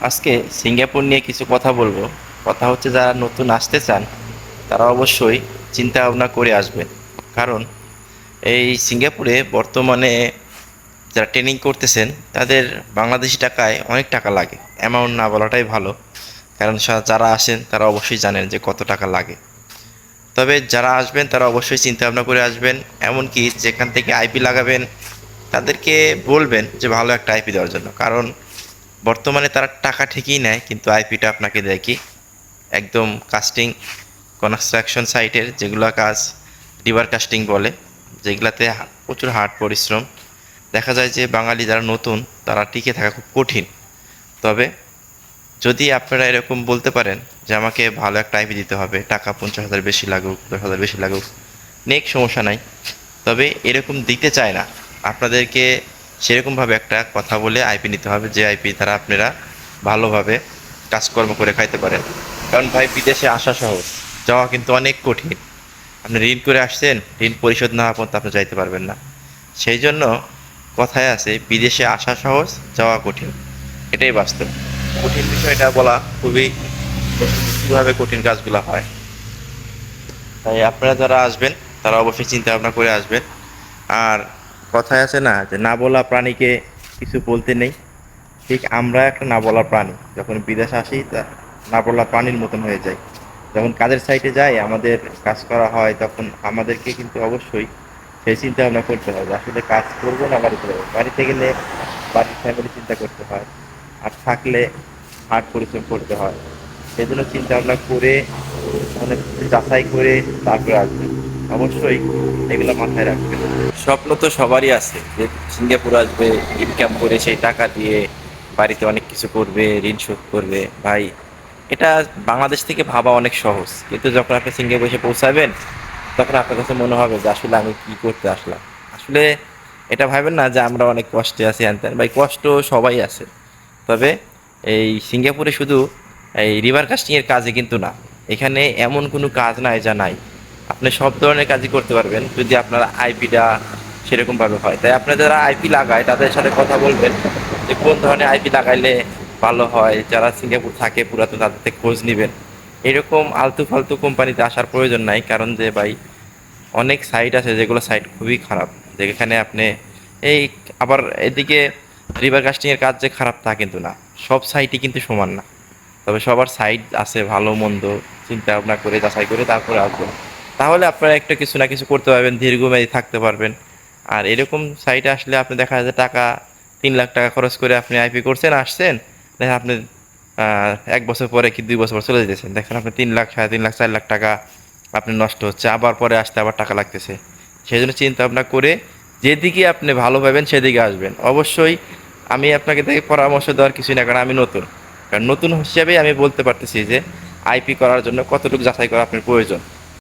আজকে সিঙ্গাপুর নিয়ে কিছু কথা বলব। কথা হচ্ছে যারা নতুন আসতে চান, তারা অবশ্যই চিন্তা ভাবনা করে আসবেন। কারণ এই সিঙ্গাপুরে বর্তমানে যারা ট্রেনিং করতেছেন, তাদের বাংলাদেশি টাকায় অনেক টাকা লাগে। অ্যামাউন্ট না বলাটাই ভালো। কারণ যারা আসেন, তারা অবশ্যই জানেন যে কত টাকা লাগে। তবে যারা আসবেন, তারা অবশ্যই চিন্তা ভাবনা করে আসবেন। এমনকি যেখান থেকে আইপি লাগাবেন, তাদেরকে বলবেন যে ভালো একটা আইপি দেওয়ার জন্য। কারণ বর্তমানে তারা টাকা ঠিকই নেয়, কিন্তু আইপিটা আপনাকে দেয় কি? একদম কাস্টিং কনস্ট্রাকশন সাইটের যেগুলো কাজ রিভার কাস্টিং বলে, যেগুলাতে প্রচুর হার্ড পরিশ্রম। দেখা যায় যে বাঙালি যারা নতুন, তারা টিকে থাকা খুব কঠিন। তবে যদি আপনারা এরকম বলতে পারেন যে আমাকে ভালো একটা আইপি দিতে হবে, টাকা পঞ্চাশ হাজার বেশি লাগুক, দশ হাজার বেশি লাগুক, নেক সমস্যা নাই। তবে এরকম দিতে চায় না। আপনাদেরকে সেরকমভাবে একটা কথা বলে আইপি নিতে হবে, যে আইপি দ্বারা আপনারা ভালোভাবে কাজকর্ম করে খাইতে পারেন। কারণ ভাই, বিদেশে আসা সহজ, যাওয়া কিন্তু অনেক কঠিন। আপনি ঋণ করে আসছেন, ঋণ পরিশোধ না পর্যন্ত আপনি যাইতে পারবেন না। সেই জন্য কথায় আছে, বিদেশে আসা সহজ, যাওয়া কঠিন। এটাই বাস্তব। কঠিন বিষয়টা বলা খুবই কীভাবে কঠিন কাজগুলো হয়। তাই আপনারা যারা আসবেন, তারা অবশ্যই চিন্তা ভাবনা করে আসবেন। আর কথায় আছে না যে না বলা প্রাণীকে কিছু বলতে নেই। ঠিক আমরা একটা না বলা প্রাণী, যখন বিদেশ আসি তা না বলা প্রাণীর মতন হয়ে যায়। যখন কাজের সাইটে যাই, আমাদের কাজ করা হয়, তখন আমাদেরকে কিন্তু অবশ্যই সেই চিন্তা ভাবনা করতে হয় আসলে কাজ করব না বাড়িতে যাব? বাড়িতে গেলে বাড়ির ফ্যামিলি চিন্তা করতে হয় আর থাকলে হাট পরিশ্রম করতে হয়। সেই জন্য চিন্তা ভাবনা করে কিছু যাচাই করে তারপরে আসবেন অবশ্যই এগুলো মাথায় রাখবেন স্বপ্ন তো সবারই আছে যে সিঙ্গাপুর আসবে ইনকাম করে সেই টাকা দিয়ে বাড়িতে অনেক কিছু করবে, ঋণ শোধ করবে। ভাই, এটা বাংলাদেশ থেকে ভাবা অনেক সহজ। কিন্তু যখন আপনি সিঙ্গাপুর এসে পৌঁছাবেন, তখন আপনার কাছে মনে হবে যে আসলে আমি কি করতে আসলাম। আসলে এটা ভাবেন না যে আমরা অনেক কষ্টে আছি হ্যান ভাই, কষ্ট সবাই আছে। তবে এই সিঙ্গাপুরে শুধু এই রিভার কাস্টিংয়ের কাজে কিন্তু না। এখানে এমন কোনো কাজ নাই যা নাই। আপনি সব ধরনের কাজই করতে পারবেন, যদি আপনার আইপিটা সেরকমভাবে হয়। তাই আপনারা যারা আইপি লাগায়, তাদের সাথে কথা বলবেন যে কোন ধরনের আইপি লাগাইলে ভালো হয়, যারা সিঙ্গাপুর থাকে পুরাতন, তাদের থেকে খোঁজ নেবেন। এরকম আলতু ফালতু কোম্পানিতে আসার প্রয়োজন নাই, কারণ যে ভাই, অনেক সাইট আছে যেগুলো সাইট খুবই খারাপ। যেখানে আপনি এই আবার এদিকে রিভার কাস্টিংয়ের কাজ যে খারাপ তা কিন্তু না। সব সাইটই কিন্তু সমান না। তবে সবার সাইট আছে ভালো, মন্দ, চিন্তা ভাবনা করে, যাচাই করে তারপরে আসবেন। তাহলে আপনারা একটা কিছু না কিছু করতে পারবেন, দীর্ঘমেয়াদী থাকতে পারবেন। আর এরকম সাইটে আসলে আপনি দেখা যায় টাকা, তিন লাখ টাকা খরচ করে আপনি আইপি করছেন, আসছেন, দেখেন আপনি এক বছর পরে কি দুই বছর পর চলে যেতেছেন। দেখেন আপনি তিন লাখ, সাড়ে তিন লাখ, চার লাখ টাকা আপনি নষ্ট হচ্ছে, আবার পরে আসতে আবার টাকা লাগতেছে। সেই জন্য চিন্তা ভাবনা করে যেদিকে আপনি ভালো পাবেন সেদিকে আসবেন। অবশ্যই আমি আপনাকে দেখে পরামর্শ দেওয়ার কিছুই না, কারণ আমি নতুন। কারণ নতুন হিসাবেই আমি বলতে পারতেছি যে আইপি করার জন্য কতটুকু যাচাই করা আপনার প্রয়োজন।